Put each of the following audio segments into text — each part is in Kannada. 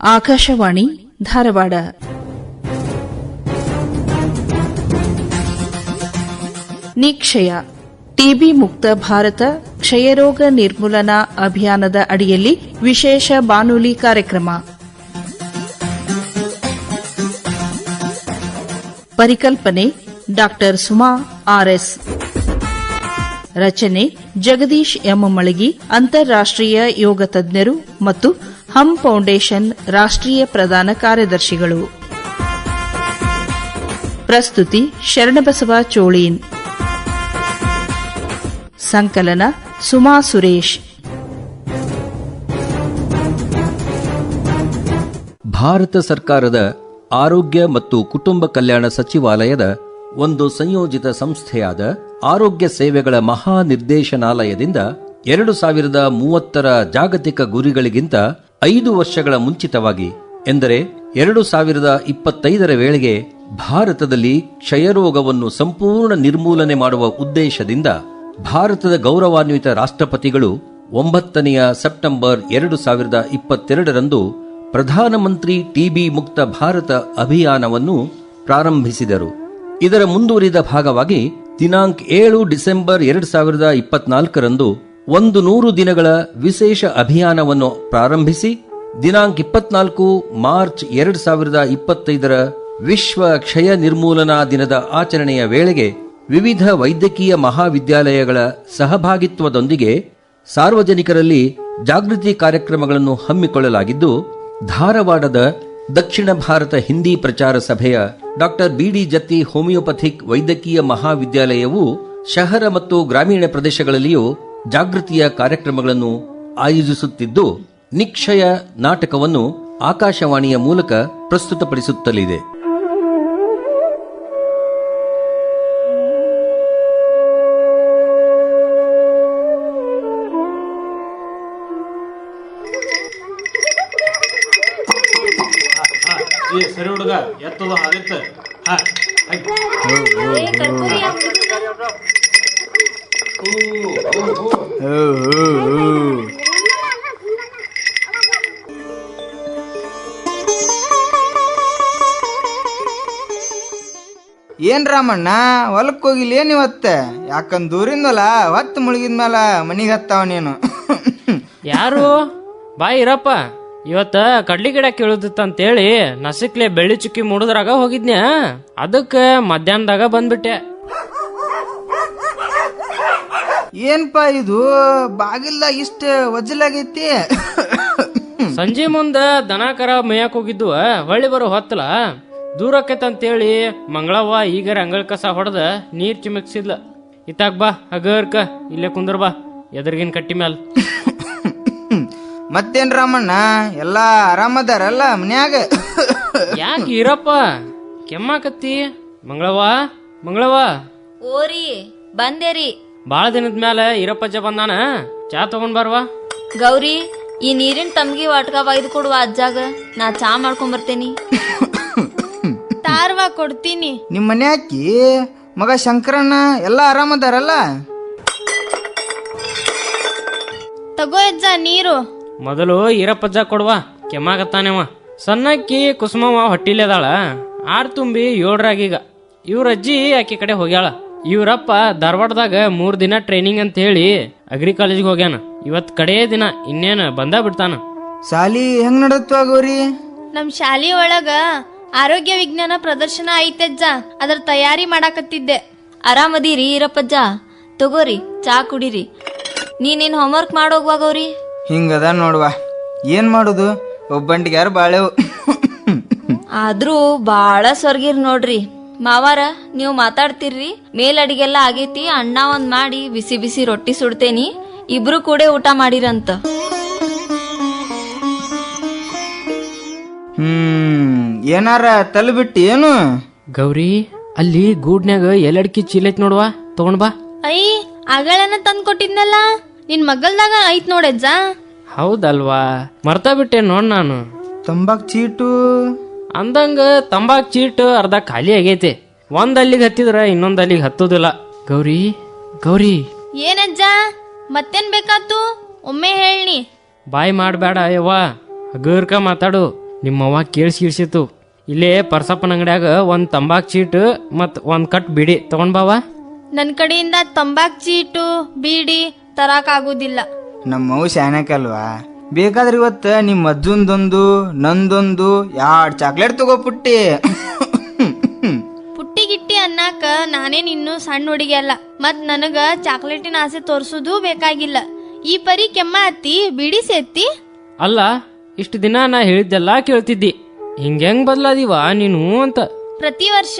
ಆಕಾಶವಾಣಿ ಧಾರವಾಡ. ನಿಕ್ಷಯ, ಟಿಬಿ ಮುಕ್ತ ಭಾರತ ಕ್ಷಯರೋಗ ನಿರ್ಮೂಲನಾ ಅಭಿಯಾನದ ಅಡಿಯಲ್ಲಿ ವಿಶೇಷ ಬಾನುಲಿ ಕಾರ್ಯಕ್ರಮ. ಪರಿಕಲ್ಪನೆ ಡಾಕ್ಟರ್ ಸುಮಾ, ಆರ್ಎಸ್ ರಚನೆ, ಜಗದೀಶ್ ಎಂ. ಮಳಗಿ ಅಂತಾರಾಷ್ಟೀಯ ಯೋಗ ತಜ್ಞರು ಮತ್ತು ಹಮ್ ಫೌಂಡೇಶನ್ ರಾಷ್ಟ್ರೀಯ ಪ್ರಧಾನ ಕಾರ್ಯದರ್ಶಿಗಳು. ಪ್ರಸ್ತುತಿ ಶರಣಬಸವ ಚೋಳೀನ್. ಸಂಕಲನ ಸುಮಾ ಸುರೇಶ್. ಭಾರತ ಸರ್ಕಾರದ ಆರೋಗ್ಯ ಮತ್ತು ಕುಟುಂಬ ಕಲ್ಯಾಣ ಸಚಿವಾಲಯದ ಒಂದು ಸಂಯೋಜಿತ ಸಂಸ್ಥೆಯಾದ ಆರೋಗ್ಯ ಸೇವೆಗಳ ಮಹಾ ನಿರ್ದೇಶನಾಲಯದಿಂದ ಎರಡು ಸಾವಿರದ ಮೂವತ್ತರ ಜಾಗತಿಕ ಗುರಿಗಳಿಗಿಂತ ಐದು ವರ್ಷಗಳ ಮುಂಚಿತವಾಗಿ, ಎಂದರೆ ಎರಡು ಸಾವಿರದ ಇಪ್ಪತ್ತೈದರ ವೇಳೆಗೆ ಭಾರತದಲ್ಲಿ ಕ್ಷಯರೋಗವನ್ನು ಸಂಪೂರ್ಣ ನಿರ್ಮೂಲನೆ ಮಾಡುವ ಉದ್ದೇಶದಿಂದ ಭಾರತದ ಗೌರವಾನ್ವಿತ ರಾಷ್ಟ್ರಪತಿಗಳು ಒಂಬತ್ತನೆಯ ಸೆಪ್ಟೆಂಬರ್ ಎರಡು ಸಾವಿರದ ಇಪ್ಪತ್ತೆರಡರಂದು ಪ್ರಧಾನಮಂತ್ರಿ ಟಿಬಿ ಮುಕ್ತ ಭಾರತ ಅಭಿಯಾನವನ್ನು ಪ್ರಾರಂಭಿಸಿದರು. ಇದರ ಮುಂದುವರಿದ ಭಾಗವಾಗಿ ದಿನಾಂಕ ಏಳು ಡಿಸೆಂಬರ್ ಎರಡು ಸಾವಿರದ ಇಪ್ಪತ್ನಾಲ್ಕರಂದು ಒಂದು ನೂರು ದಿನಗಳ ವಿಶೇಷ ಅಭಿಯಾನವನ್ನು ಪ್ರಾರಂಭಿಸಿ, ದಿನಾಂಕ ಇಪ್ಪತ್ನಾಲ್ಕು, ಮಾರ್ಚ್ ಎರಡು ಸಾವಿರದ ಇಪ್ಪತ್ತೈದರ ವಿಶ್ವ ಕ್ಷಯ ನಿರ್ಮೂಲನಾ ದಿನದ ಆಚರಣೆಯ ವೇಳೆಗೆ ವಿವಿಧ ವೈದ್ಯಕೀಯ ಮಹಾವಿದ್ಯಾಲಯಗಳ ಸಹಭಾಗಿತ್ವದೊಂದಿಗೆ ಸಾರ್ವಜನಿಕರಲ್ಲಿ ಜಾಗೃತಿ ಕಾರ್ಯಕ್ರಮಗಳನ್ನು ಹಮ್ಮಿಕೊಳ್ಳಲಾಗಿದ್ದು, ಧಾರವಾಡದ ದಕ್ಷಿಣ ಭಾರತ ಹಿಂದಿ ಪ್ರಚಾರ ಸಭೆಯ ಡಾಕ್ಟರ್ ಬಿಡಿ ಜತ್ತಿ ಹೋಮಿಯೋಪಥಿಕ್ ವೈದ್ಯಕೀಯ ಮಹಾವಿದ್ಯಾಲಯವು ಶಹರ ಮತ್ತು ಗ್ರಾಮೀಣ ಪ್ರದೇಶಗಳಲ್ಲಿಯೂ ಜಾಗೃತಿಯ ಕಾರ್ಯಕ್ರಮಗಳನ್ನು ಆಯೋಜಿಸುತ್ತಿದ್ದು ನಿಕ್ಷಯ ನಾಟಕವನ್ನು ಆಕಾಶವಾಣಿಯ ಮೂಲಕ ಪ್ರಸ್ತುತಪಡಿಸುತ್ತಲಿದೆ. ಸರಿ ಹುಡುಗ ಎತ್ತದ. ಏನ್ ರಾಮಣ್ಣ, ಹೊಲಕ್ ಹೋಗಿಲ್ಲ ಏನ್ ಇವತ್ತ? ಯಾಕಂದ್ ದೂರಿಂದಲ್ಲ, ಹೊತ್ತು ಮುಳುಗಿದ್ಮೇಲ ಮನಿಗೆ ಹತ್ತಾವ ನೀನು. ಯಾರು? ಬಾಯ್ ಇರಪ್ಪ. ಇವತ್ತ ಕಡ್ಲಿ ಗಿಡ ಕೇಳುದಿತ್ತಂತೇಳಿ ನಸಿಕ್ಲೆ ಬೆಳ್ಳಿ ಚುಕ್ಕಿ ಮುಡಿದ್ರಾಗ ಹೋಗಿದ್ನ್ಯ? ಅದಕ್ಕೆ ಮಧ್ಯಾಹ್ನದಾಗ ಬಂದ್ಬಿಟ್ಟೆ. ಏನ್ಪ ಇದು? ಬಾಗಿಲ್ಲ ಇಷ್ಟ ವಜ್ಜಲಾಗೈತಿ ಸಂಜೆ ಮುಂದ ದನ ಕರ ಮೇಯಕ್ ಹೋಗಿದ್ದು ಹೊಳ್ಳಿ ಬರೋ ಹೊತ್ತಲ. ದೂರಕ್ಕೈತಂತೇಳಿ ಮಂಗಳವ್ವ ಈಗ ಅಂಗಳ ಕಸ ಹೊಡೆದ ನೀರ್ ಚಿಮಕ್ಸಿದ್ಲ. ಇತ್ತಾಗ ಬಾ ಹಗರ್ಕ ಇಲ್ಲೇ ಕುಂದ್ರ ಬಾ ಎದುರ್ಗಿನ ಕಟ್ಟಿ ಮ್ಯಾಲ. ಮತ್ತೇನ್ ರಾಮಣ್ಣ? ಎಲ್ಲಾ ಆರಾಮದಾರಲ್ಲ ಮನ್ಯಾಗ? ಯಾಕೆ ಇರಪ್ಪ ಕೆಮ್ಮಾಕತ್ತಿ? ಮಂಗಳವ್ವ ಮಂಗಳವ್ವ. ಓರಿ ಬಂದೇರಿ ಬಾಳ ದಿನದ ಮ್ಯಾಲ ಈರಪ್ಪಜ್ಜ ಬಂದಾನ. ಚಾ ತಗೊಂಡ್ ಬರ್ವಾ ಗೌರಿ ಈ ನೀರಿನ ತಮ್ಗಿ ವಾಟ್ಕ ಒಯ್ದು ಕೊಡುವ ಅಜ್ಜಾಗ. ನಾ ಚಾ ಮಾಡ್ಕೊಂಡ್ ಬರ್ತೇನಿ ತಾರ್ವಾ ಕೊಡ್ತೀನಿ. ನಿಮ್ ಮನ್ಯಾಕಿ ಮಗ ಶಂಕರಣ್ಣ ಎಲ್ಲ ಆರಾಮದಾರಲ್ಲ ತಗೋ ಅಜ್ಜ ನೀರು. ಮೊದಲು ಈರಪ್ಪಜ್ಜ ಕೊಡ್ವಾ. ಕೆಮ್ಮಾಕತ್ತಾನೆವ ಸಣ್ಣಕ್ಕಿ ಕುಸುಮವ್ವ ಹೊಟ್ಟಿಲ್ಲದಾಳ ಆರ್ ತುಂಬಿ ಏಳ್ರಾಗೀಗ ಇವ್ರ ಅಜ್ಜಿ ಆಕೆ ಕಡೆ ಹೋಗ್ಯಾಳ. ಇವ್ರಪ್ಪ ಧಾರವಾಡದಾಗ ಮೂರ್ ದಿನ ಟ್ರೈನಿಂಗ್ ಅಂತ ಹೇಳಿ ಅಗ್ರಿ ಕಾಲೇಜ್ಗೆ ಹೋಗ್ಯಾನ. ಇವತ್ ಕಡೇ ದಿನ ಇನ್ನೇನ ಬಂದ ಬಿಡ್ತಾನ. ಸಾಲಿ ಹೆಂಗ್ ನಡತ್ವ ಗೌರಿ ನಮ್ ಶಾಲಿ ಒಳಗ ಆರೋಗ್ಯ ವಿಜ್ಞಾನ ಪ್ರದರ್ಶನ ಐತಜ್ಜ ಅದ್ರ ತಯಾರಿ ಮಾಡಾಕತ್ತಿದ್ದೆ. ಆರಾಮದಿರಿ ಈರಪ್ಪಜ್ಜ. ತಗೋರಿ ಚಾ ಕುಡೀರಿ. ನೀನೇನ್ ಹೋಮ್ವರ್ಕ್ ಮಾಡೋಗ್ವಾ ಗೌರಿ ಹಿಂಗದ ನೋಡ್ವಾ. ಏನ್ ಮಾಡುದು? ಒಬ್ಬಂಟಿಗೆ ಯಾರು ಬಾಳೆವು ಆದ್ರೂ ಬಾಳ ಸ್ವರ್ಗಿರ್ ನೋಡ್ರಿ. ಮಾವಾರ ನೀವು ಮಾತಾಡ್ತಿರ್ರಿ. ಮೇಲ್ ಅಡಿಗೆಲ್ಲ ಆಗೈತಿ ಅಣ್ಣ ಒಂದ್ ಮಾಡಿ ಬಿಸಿ ಬಿಸಿ ರೊಟ್ಟಿ ಸುಡ್ತೇನಿ. ಇಬ್ರು ಕೂಡ ಊಟ ಮಾಡಿರಂತ. ಹ್ಮ್ ಏನಾರ ತಲೆ ಬಿಟ್ಟಿ ಏನು? ಗೌರಿ ಅಲ್ಲಿ ಗೂಡ್ನ್ಯಾಗ ಎಲ್ಲಡ್ಕಿ ಚೀಲೈತ್ ನೋಡ್ವಾ? ತಗೊಂಡ್ ಬಾ. ಐ ಆಗಳನ್ನ ತಂದ್ ಕೊಟ್ಟಿದ್ನಲ್ಲ? ನಿನ್ ಮಗಲ್ದಾಗ ಐತ್ ನೋಡಜ್ಜ ಹೌದಲ್ವಾ? ಮರ್ತಾ ಬಿಟ್ಟೆ ನೋಡ್ ನಾನು. ತಂಬಾಕ್ ಚೀಟು. ಅಂದಂಗ ತಂಬಾಕ್ ಚೀಟ್ ಅರ್ಧ ಖಾಲಿ ಆಗೈತೆ. ಒಂದ್ ಅಲ್ಲಿಗೆ ಹತ್ತಿದ್ರ ಇನ್ನೊಂದ್ ಅಲ್ಲಿಗೆ ಹತ್ತೋದಿಲ್ಲ. ಗೌರಿ ಗೌರಿ. ಏನಜ್ಜ ಮತ್ತೇನ್ ಬೇಕಾತು? ಒಮ್ಮೆ ಹೇಳಿ ಬಾಯ್ ಮಾಡಬೇಡ ಯವ್ವ. ಹಗರ್ಕ ಮಾತಾಡು. ನಿಮ್ಮವ್ವ ಕೇಳಿಸಿಡ್ಸಿತ್ತು ಇಲ್ಲೇ ಪರ್ಸಪ್ಪನ ಅಂಗಡ್ಯಾಗ ಒಂದು ತಂಬಾಕ್ ಚೀಟ್ ಮತ್ ಒಂದು ಕಟ್ ಬಿಡಿ. ತಗೊಂಡ್ ಬಾವ ನನ್ ಕಡೆಯಿಂದ ತಂಬಾಕ್ ಚೀಟು ಬೀಡಿ ತರಾಕಾಗುದಿಲ್ಲ ನಮ್ಮವು ಶಾನ್ಯಾಕಲ್ವಾ ಬೇಕಾದ್ರೆ ಇವತ್ತು ನಿಮ್ಮ ಅಜ್ಜಂದೊಂದು ನಂದೊಂದು ಎರಡು ಚಾಕ್ಲೇಟ್ ತಗೋ ಪುಟ್ಟಿ. ಪುಟ್ಟಿ ಗಿಟ್ಟಿ ಅನ್ನಾಕ ನಾನೇನ್ ಇನ್ನೂ ಸಣ್ಣ ಹುಡುಗಿ ಅಲ್ಲ. ಮತ್ ನನಗ ಚಾಕ್ಲೇಟಿನ ಆಸೆ ತೋರ್ಸುದು ಬೇಕಾಗಿಲ್ಲ. ಈ ಪರಿ ಕೆಮ್ಮ ಅತ್ತಿ ಬಿಡಿ ಸೇತ್ತಿ? ಅಲ್ಲ ಇಷ್ಟು ದಿನ ನಾ ಹೇಳಿದ್ದೆಲ್ಲ ಕೇಳ್ತಿದ್ದಿ. ಹಿಂಗೆ ಬದಲಾದಿವ ನೀನು ಅಂತ. ಪ್ರತಿ ವರ್ಷ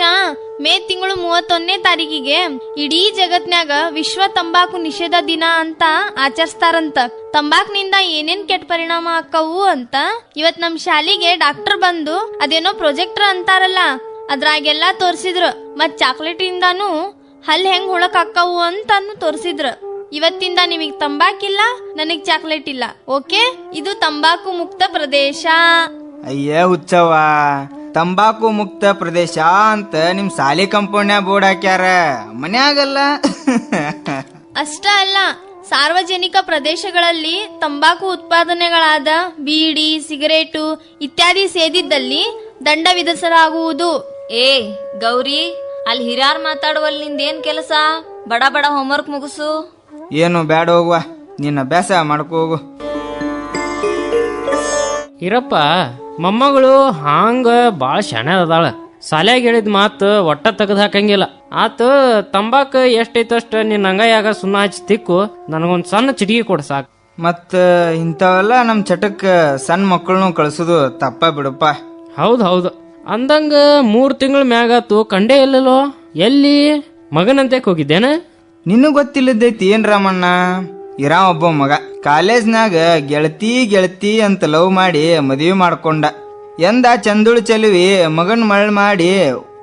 ಮೇ ತಿಂಗಳು ಮೂವತ್ತೊಂದನೇ ತಾರೀಕಿಗೆ ಇಡೀ ಜಗತ್ನ್ಯಾಗ ವಿಶ್ವ ತಂಬಾಕು ನಿಷೇಧ ದಿನ ಅಂತ ಆಚರಿಸ್ತಾರಂತ. ತಂಬಾಕ್ನಿಂದ ಏನೇನ್ ಕೆಟ್ಟ ಪರಿಣಾಮ ಆಕ್ಕವು ಅಂತ ಇವತ್ ನಮ್ ಶಾಲಿಗೆ ಡಾಕ್ಟರ್ ಬಂದು ಅದೇನೋ ಪ್ರೊಜೆಕ್ಟರ್ ಅಂತಾರಲ್ಲ, ಅದ್ರಾಗೆಲ್ಲ ತೋರಿಸಿದ್ರು. ಮತ್ ಚಾಕ್ಲೇಟ್ ಇಂದಾನು ಹಲ್ ಹೆಂಗ್ ಹುಳಕ್ ಆಕ್ಕವು ಅಂತಾನು ತೋರಿಸಿದ್ರು. ಇವತ್ತಿಂದ ನಿಮಗ್ ತಂಬಾಕಿಲ್ಲ, ನನಗ್ ಚಾಕ್ಲೇಟ್ ಇಲ್ಲ ಓಕೆ? ಇದು ತಂಬಾಕು ಮುಕ್ತ ಪ್ರದೇಶ. ಅಯ್ಯ ಹುಚ್ಚವ್ವ. ತಂಬಾಕು ಮುಕ್ತ ಪ್ರದೇಶ ಅಂತ ನಿಮ್ ಸಾಲಿ ಕಂಪೌಂಡ್ನ್ಯಾಗ ಬೋರ್ಡ್ ಹಾಕ್ಯಾರ. ಮನ್ಯಾಗಲ್ಲ. ಅಷ್ಟ ಅಲ್ಲ ಸಾರ್ವಜನಿಕ ಪ್ರದೇಶಗಳಲ್ಲಿ ತಂಬಾಕು ಉತ್ಪಾದನೆಗಳಾದ ಬೀಡಿ ಸಿಗರೇಟು ಇತ್ಯಾದಿ ಸೇದಿದ್ದಲ್ಲಿ ದಂಡ ವಿಧಿಸಲಾಗುವುದು. ಏ ಗೌರಿ ಅಲ್ಲಿ ಹಿರಿಯಾರ್ ಮಾತಾಡುವಲ್ಲಿ ನಿಂದೇನ್ ಕೆಲಸ? ಬಡ ಬಡ ಹೋಮ್ವರ್ಕ್ ಮುಗಿಸು. ಏನು ಬ್ಯಾಡ ಹೋಗುವ ನಿನ್ನ ಅಭ್ಯಾಸ ಮಾಡ್ಕೋ ಹೋಗು. ಇರಪ್ಪ ಮೊಮ್ಮಗಳು ಹಾಂಗ ಭಾಳ ಶಣೆ ಅದಾಳ. ಸಾಲ್ಯಾಗ ಹೇಳಿದ ಮಾತು ಒಟ್ಟ ತೆಗೆದು ಹಾಕಂಗಿಲ್ಲ. ಆತ ತಂಬಾಕ ಎಷ್ಟೈತಷ್ಟ ನಿನ್ನ ಅಂಗೈಯಾಗ ಸುಣ್ಣ ಹಚ್ಚಿ ತಿಕ್ಕು ನನಗೊಂದು ಸಣ್ಣ ಚಿಟಿಗೆ ಕೊಡು ಸಾಕು. ಮತ್ತ ಇಂಥವೆಲ್ಲ ನಮ್ಮ ಚಟಕ್ಕೆ ಸಣ್ಣ ಮಕ್ಕಳನ್ನು ಕಳ್ಸುದು ತಪ್ಪ ಬಿಡಪ್ಪ. ಹೌದು ಹೌದು. ಅಂದಂಗ ಮೂರು ತಿಂಗಳ ಮ್ಯಾಗಾತು ಕಂಡೇ ಇಲ್ಲಲೋ ಎಲ್ಲಿ? ಮಗನಂತೆ ಹೋಗಿದ್ದೇನ? ನಿನ್ನ ಗೊತ್ತಿಲ್ಲದೈತಿ ಏನ್ ರಾಮಣ್ಣ ಇರಾ ಒಬ್ಬ ಮಗ. ಕಾಲೇಜ್ನಾಗ ಗೆಳತಿ ಗೆಳತಿ ಅಂತ ಲವ್ ಮಾಡಿ ಮದುವೆ ಮಾಡ್ಕೊಂಡ. ಎಂದ ಚಂದುಳು ಚೆಲುವಿ ಮಗನ್ ಮಳ್ ಮಾಡಿ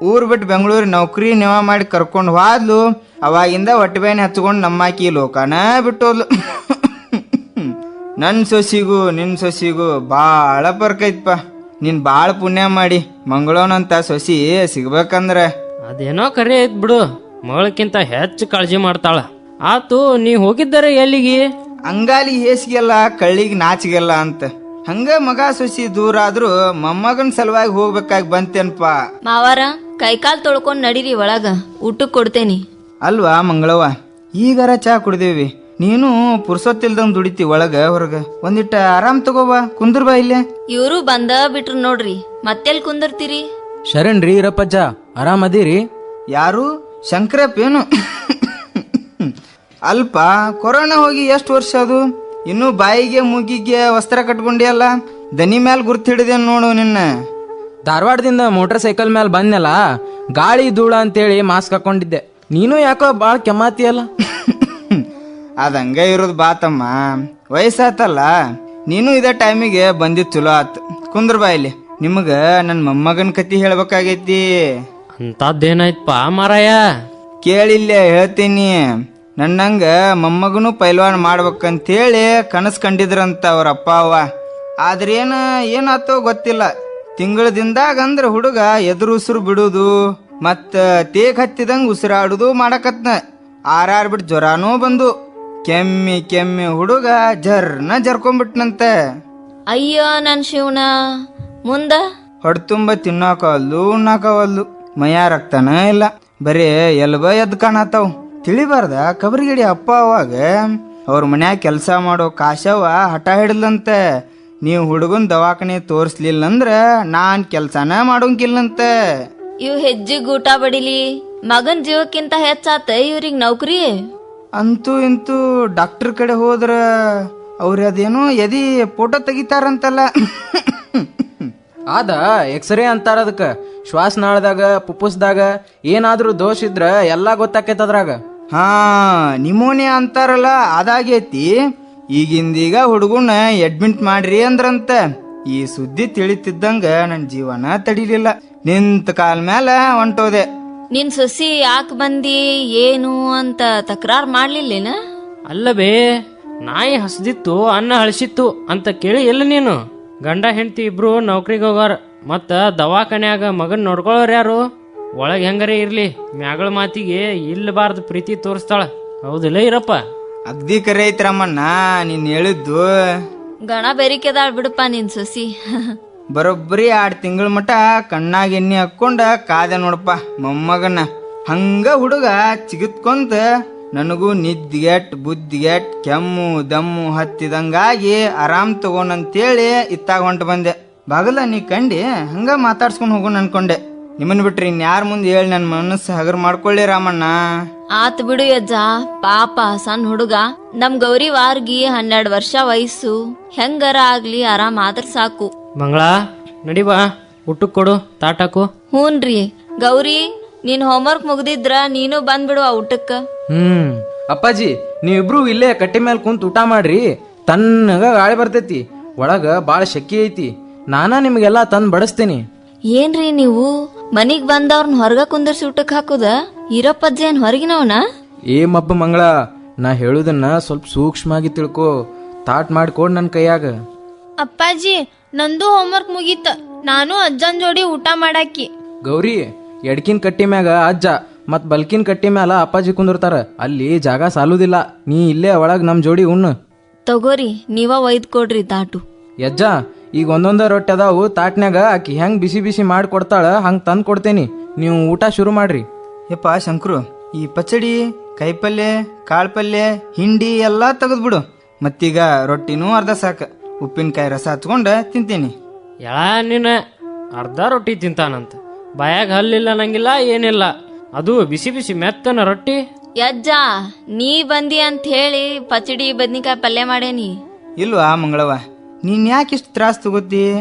ಊರ್ ಬಿಟ್ಟು ಬೆಂಗಳೂರು ನೌಕರಿ ನೆವ ಮಾಡಿ ಕರ್ಕೊಂಡು ಹೋದ್ಲು. ಅವಾಗಿಂದ ಹೊಟ್ಟೆಬೇನೆ ಹಚ್ಕೊಂಡು ನಮ್ಮಾಕಿ ಲೋಕನ ಬಿಟ್ಟೋದ್ಲು. ನನ್ನ ಸೊಸಿಗೂ, ನಿನ್ ಸೊಸಿಗೂ ಬಾಳ ಫರ್ಕ್ ನಿನ್ ಬಾಳ ಪುಣ್ಯ ಮಾಡಿ ಮಂಗಳೋನಂತ ಸೊಸಿ ಸಿಗ್ಬೇಕಂದ್ರ. ಅದೇನೋ ಕರೆ ಐತ್ ಬಿಡು. ಮಗಳಕ್ಕಿಂತ ಹೆಚ್ಚು ಕಾಳಜಿ ಮಾಡ್ತಾಳ. ಆತು ನೀ ಹೋಗಿದ್ದರೆ ಎಲ್ಲಿಗೆ? ಅಂಗಾಲಿ ಹೇಸಿಗೆಲ್ಲ ಕಳ್ಳಿಗೆ ನಾಚಿಗೆಲ್ಲ ಅಂತ. ಹಂಗ ಮಗ ಸೊಸಿ ದೂರ ಆದ್ರೂ ಮೊಮ್ಮಗನ್ ಸಲುವಾಗಿ ಹೋಗ್ಬೇಕಾಗಿ ಬಂತೇನ್ಪ ಮಾವಾರ ಕೈಕಾಲ್ ತೊಳ್ಕೊಂಡ್ ನಡೀರಿ ಒಳಗ. ಊಟಕ್ ಕೊಡ್ತೇನಿ. ಅಲ್ವಾ ಮಂಗಳವ್ವ? ಈಗಾರ ಚಾ ಕುಡ್ದೇವಿ. ನೀನು ಪುರ್ಸೊತ್ತಿಲ್ದಂಗ್ ದುಡಿತಿ ಒಳಗ ಹೊರಗ. ಒಂದಿಟ್ಟ ಆರಾಮ್ ತಗೋಬಾ ಕುಂದ್ರ ಬಾ ಇಲ್ಲೇ. ಇವರು ಬಂದ ಬಿಟ್ರು ನೋಡ್ರಿ. ಮತ್ತೆಲ್ ಕುಂದಿರ್ತೀರಿ? ಶರಣ್ರಿ ಇರಪ್ಪಜ್ಜ ಆರಾಮದೀರಿ? ಯಾರು? ಶಂಕರಪ್ಪ ಏನು? ಅಲ್ಪ ಕೊರೋನಾ ಹೋಗಿ ಎಷ್ಟು ವರ್ಷ ಅದು? ಇನ್ನು ಬಾಯಿಗೆ ಮುಗಿಗೆ ವಸ್ತ್ರ ಕಟ್ಕೊಂಡಿಯಲ್ಲ? ದನಿ ಮ್ಯಾಲ ಗುರ್ತು ಹಿಡಿದೇನ್ ನೋಡು ನಿನ್ನ. ಧಾರವಾಡದಿಂದ ಮೋಟರ್ ಸೈಕಲ್ ಮೇಲೆ ಬಂದ್ನಲ್ಲ ಗಾಳಿ ಧೂಳ ಅಂತೇಳಿ ಮಾಸ್ಕ್ ಹಾಕೊಂಡಿದ್ದೆ. ನೀನು ಯಾಕೋ ಭಾಳ ಕೆಮ್ಮಾತಿಯಲ್ಲ ಅದಂಗ ಇರೋದು ಬಾತಮ್ಮ. ವಯಸ್ಸಾತಲ್ಲ. ನೀನು ಇದೇ ಟೈಮಿಗೆ ಬಂದಿದ್ದು ಚಲೋ ಆತು. ಕುಂದ್ರ ಬಾ ಇಲ್ಲಿ. ನಿಮಗ ನನ್ನ ಮೊಮ್ಮಗನ ಕತಿ ಹೇಳ್ಬೇಕಾಗೈತಿ. ಅಂತದ್ದೇನಾಯ್ತಪ್ಪ ಮಾರಾಯ? ಕೇಳಿಲ್ಲೇ ಹೇಳ್ತೀನಿ. ನನ್ನಂಗೆ ಮೊಮ್ಮಗನು ಪೈಲ್ವಾನ್ ಮಾಡ್ಬೇಕಂತೇಳಿ ಕನಸು ಕಂಡಿದ್ರಂತ ಅವ್ರ ಅಪ್ಪ ಅವ್ವ. ಆದ್ರೇನು ಏನಾತೋ ಗೊತ್ತಿಲ್ಲ. ತಿಂಗಳ ದಿನದಾಗ ಅಂದ್ರ ಹುಡುಗ ಎದುರು ಉಸಿರು ಬಿಡುದು ಮತ್ತು ತೇಗ್ ಹತ್ತಿದಂಗ ಉಸಿರಾಡುದು ಮಾಡಕತ್ನ. ಆರಾರ್ ಬಿಟ್ಟು ಜ್ವರಾನೂ ಬಂದು. ಕೆಮ್ಮಿ ಕೆಮ್ಮಿ ಹುಡುಗ ಜರ್ನ ಜರ್ಕೊಂಡ್ಬಿಟ್ನಂತೆ ಅಯ್ಯೋ ನನ್ ಶಿವನ ಮುಂದ? ಹೊಡ್ತುಂಬ ತಿನ್ನಾಕವಲ್ಲು ಉಣ್ಣಾಕವಲ್ಲು. ಮೈಯ ರಕ್ತನ ಇಲ್ಲ. ಬರೀ ಎಲ್ಬ ಎದ್ ಕಾಣತ್ತವ್. ತಿಳಿಬಾರ್ದ ಕಬರಿಗಿಡಿ ಅಪ್ಪ ಅವಾಗ ಅವ್ರ ಮನ್ಯಾಗ ಕೆಲಸ ಮಾಡೋ ಕಾಶವ ಹಠ ಹಿಡಿದ್ಲಂತೆ ನೀವು ಹುಡುಗನ್ ದವಾಖಾನೆ ತೋರಿಸ್ಲಿಲ್ಲ ಅಂದ್ರ ನಾನ್ ಕೆಲ್ಸನ ಮಾಡೋಂಗಿಲ್ಲಂತೆ. ಇವ್ ಹೆಜ್ಜೆ ಊಟ ಬಡಿಲಿ ಮಗನ್ ಜೀವಕ್ಕಿಂತ ಹೆಚ್ಚಾತ ಇವ್ರಿಗ್ ನೌಕರಿ? ಅಂತೂ ಇಂತೂ ಡಾಕ್ಟರ್ ಕಡೆ ಹೋದ್ರ ಅವ್ರ ಅದೇನೋ ಎದಿ ಫೋಟೋ ತೆಗಿತಾರಂತಲ್ಲ. ಆದ ಎಕ್ಸ್ರೇ ಅಂತಾರ ಅದಕ್ಕ. ಶ್ವಾಸನಾಳದಾಗ ಪುಪ್ಪಸ್ದಾಗ ಏನಾದರೂ ದೋಷ ಇದ್ರೆ ಎಲ್ಲಾ ಗೊತ್ತಾಕೈತ ಅದ್ರಾಗ. ಹಾ ನಿಮೋನಿಯಾ ಅಂತಾರಲ್ಲ ಅದಾಗೈತಿ. ಈಗಿಂದೀಗ ಹುಡುಗನ ಎಡ್ಮಿಟ್ ಮಾಡ್ರಿ ಅಂದ್ರಂತ. ಈ ಸುದ್ದಿ ತಿಳಿತಿದ್ದಂಗ ನನ್ನ ಜೀವನ ತಡಿಲಿಲ್ಲ. ನಿಂತ ಕಾಲ್ ಮ್ಯಾಲ ಹೊಂಟೋದೆ. ನಿನ್ ಸೊಸಿ ಯಾಕೆ ಬಂದಿ ಏನು ಅಂತ ತಕರಾರ್ ಮಾಡ್ಲಿಲ್ಲೇನ? ಅಲ್ಲವೇ ನಾಯಿ ಹಸದಿತ್ತು ಅನ್ನ ಹಳಸಿತ್ತು ಅಂತ ಕೇಳಿ ಎಲ್ಲ ನೀನು? ಗಂಡ ಹೆಂಡತಿ ಇಬ್ರು ನೌಕರಿಗೆ ಹೋಗಾರ ಮತ್ತ ದವಾಖಾನ್ಯಾಗ ಮಗನ್ ನೋಡ್ಕೊಳ್ಳೋರು ಯಾರು? ಒಳಗೆ ಹೆಂಗರೇ ಇರ್ಲಿ ಮ್ಯಾಗಳ ಮಾತಿಗೆ ಇಲ್ಲಬಾರ್ದು ಪ್ರೀತಿ ತೋರಿಸ್ತಾಳ. ಹೌದಿಲ್ಲ ಇರಪ್ಪ ಅಗ್ದಿ ಕರೆ ಐತ್ರಮ್ಮಣ್ಣ ನೀನ್ ಹೇಳಿದ್ದು. ಗಣ ಬೆರಿಕೆದಾಳ್ ಬಿಡಪ್ಪ ನಿನ್ ಸೊಸಿ. ಬರೋಬ್ಬರಿ ಆರು ತಿಂಗಳ ಮಟ ಕಣ್ಣಾಗ ಎಣ್ಣೆ ಹಾಕ್ಕೊಂಡ ಕಾದೆ ನೋಡಪ್ಪ ಮೊಮ್ಮಗನ ಹಂಗ ಹುಡುಗ ಚಿಗಿತ್ಕೊಂತ ನನಗೂ ನಿದ್ದಿಗೆಟ್ ಬುದ್ಧಿಗೆಟ್ ಕೆಮ್ಮು ದಮ್ಮು ಹತ್ತಿದಂಗಾಗಿ ಆರಾಮ್ ತಗೋಣಂತೇಳಿ ಇತ್ತಾಗ ಹೊಂಟು ಬಂದೆ. ಬಗಲ ನೀ ಕಂಡಿ? ಹಂಗ ಮಾತಾಡ್ಸ್ಕೊಂಡು ಹೋಗೋಣ ಅನ್ಕೊಂಡೆ. ನಿಮ್ಮನ್ ಬಿಟ್ರಿ ಇನ್ಯಾರ ಮುಂದೆ ಹೇಳಿ ನನ್ನ ಮನಸ್ಸು ಹಗರ್ ಮಾಡ್ಕೊಳ್ಳಿ ರಾಮಣ್ಣ. ಆತ್ ಬಿಡು ಯಜ್ಜ ಪಾಪ ಸಣ್ಣ ಹುಡುಗ. ನಮ್ ಗೌರಿ ವಾರ್ಗಿ ಹನ್ನೆರಡು ವರ್ಷ ವಯಸ್ಸು. ಹೆಂಗರ ಆಗ್ಲಿ ಆರಾಮ್ ಆದ್ರ ಸಾಕು. ಮಂಗ್ಳ ನಡಿ ಬಾ. ಊಟಕ್ಕೆ ಕೊಡು ತಾಟಾಕು ಹೂನ್ರಿ. ಗೌರಿ ನೀನ್ ಹೋಮ್ವರ್ಕ್ ಮುಗ್ದಿದ್ರ ನೀನು ಬಂದ್ಬಿಡು ಆ ಊಟಕ್ಕ. ಹ್ಮ್. ಅಪ್ಪಾಜಿ ನೀವಿಬ್ರು ಇಲ್ಲೇ ಕಟ್ಟಿ ಮೇಲೆ ಕುಂತ ಊಟ ಮಾಡ್ರಿ. ತನ್ನಗ ಗಾಳಿ ಬರ್ತೈತಿ. ಒಳಗ ಬಾಳ ಶಕ್ತಿ ಐತಿ. ನಾನಾ ನಿಮಗೆಲ್ಲ ತಂದ್ ಬಡಿಸ್ತೀನಿ. ಏನ್ರಿ ನೀವು? ಮನಿಗ್ ಬಂದವ್ರನ್ನ ಹೊರಗ ಕುಂದರ್ಸಿ ಊಟಕ್ ಹಾಕುದ? ಈರಪ್ಪಜ್ಜ ಏನ್ ಹೊರಗಿನವನ? ಏ ಮಬ್ಬ ಮಂಗಳ ನಾ ಹೇಳುದನ್ನ ಸ್ವಲ್ಪ ಸೂಕ್ಷ್ಮವಾಗಿ ತಿಳ್ಕೊ. ತಾಟ್ ಮಾಡ್ಕೊಡ್ ನನ್ನ ಕೈಯಾಗ. ಅಪ್ಪಾಜಿ ನಂದು ಹೋಮ್ವರ್ಕ್ ಮುಗೀತ. ನಾನು ಅಜ್ಜನ್ ಜೋಡಿ ಊಟ ಮಾಡಾಕಿ. ಗೌರಿ ಎಡ್ಕಿನ್ ಕಟ್ಟಿ ಮ್ಯಾಗ ಅಜ್ಜ ಮತ್ ಬಲ್ಕಿನ್ ಕಟ್ಟಿ ಮ್ಯಾಲ ಅಪ್ಪಾಜಿ ಕುಂದಿರ್ತಾರ. ಅಲ್ಲಿ ಜಾಗ ಸಾಲುದಿಲ್ಲ. ನೀ ಇಲ್ಲೇ ಒಳಗ್ ನಮ್ ಜೋಡಿ ಉಣ್ಣು. ತಗೋರಿ ನೀವ ಒಯ್ದ್ ಕೊಡ್ರಿ ತಾಟು. ಯಜ್ಜ ಈಗ ಒಂದೊಂದ ರೊಟ್ಟಿ ಅದಾವು. ತಾಟ್ನ್ಯಾಗ ಆಕಿ ಹೆಂಗ್ ಬಿಸಿ ಬಿಸಿ ಮಾಡಿ ಕೊಡ್ತಾಳ ಹಂಗ್ ತಂದ್ ಕೊಡ್ತೇನಿ. ನೀವು ಊಟ ಶುರು ಮಾಡ್ರಿ. ಯಪ್ಪ ಶಂಕರು ಈ ಪಚಡಿ ಕೈಪಲ್ಯ ಕಾಳ್ಪಲ್ಯ ಹಿಂಡಿ ಎಲ್ಲ ತೆಗೆದ್ಬಿಡು. ಮತ್ತೀಗ ರೊಟ್ಟಿನೂ ಅರ್ಧ ಸಾಕು. ಉಪ್ಪಿನಕಾಯಿ ರಸ ಹಚ್ಕೊಂಡ ತಿಂತೀನಿ. ಎಳ ನೀನ ಅರ್ಧ ರೊಟ್ಟಿ ತಿಂತಾನಂತ. ಬಾಯಾಗ ಹಲ್ಲಿಲ್ಲ ನಂಗಿಲ್ಲ ಏನಿಲ್ಲ. ಅದು ಬಿಸಿ ಬಿಸಿ ಮೆತ್ತನ ರೊಟ್ಟಿ. ಯಜ್ಜ ನೀ ಬಂದಿ ಅಂತ ಹೇಳಿ ಪಚಡಿ ಬದ್ನಿಕಾಯಿ ಪಲ್ಯ ಮಾಡೇನಿ. ಇಲ್ವಾ ಮಂಗಳವ ನೀನ್ ಯಾಕೆ ಇಷ್ಟು ತ್ರಾಸ ತಗೋತಿ?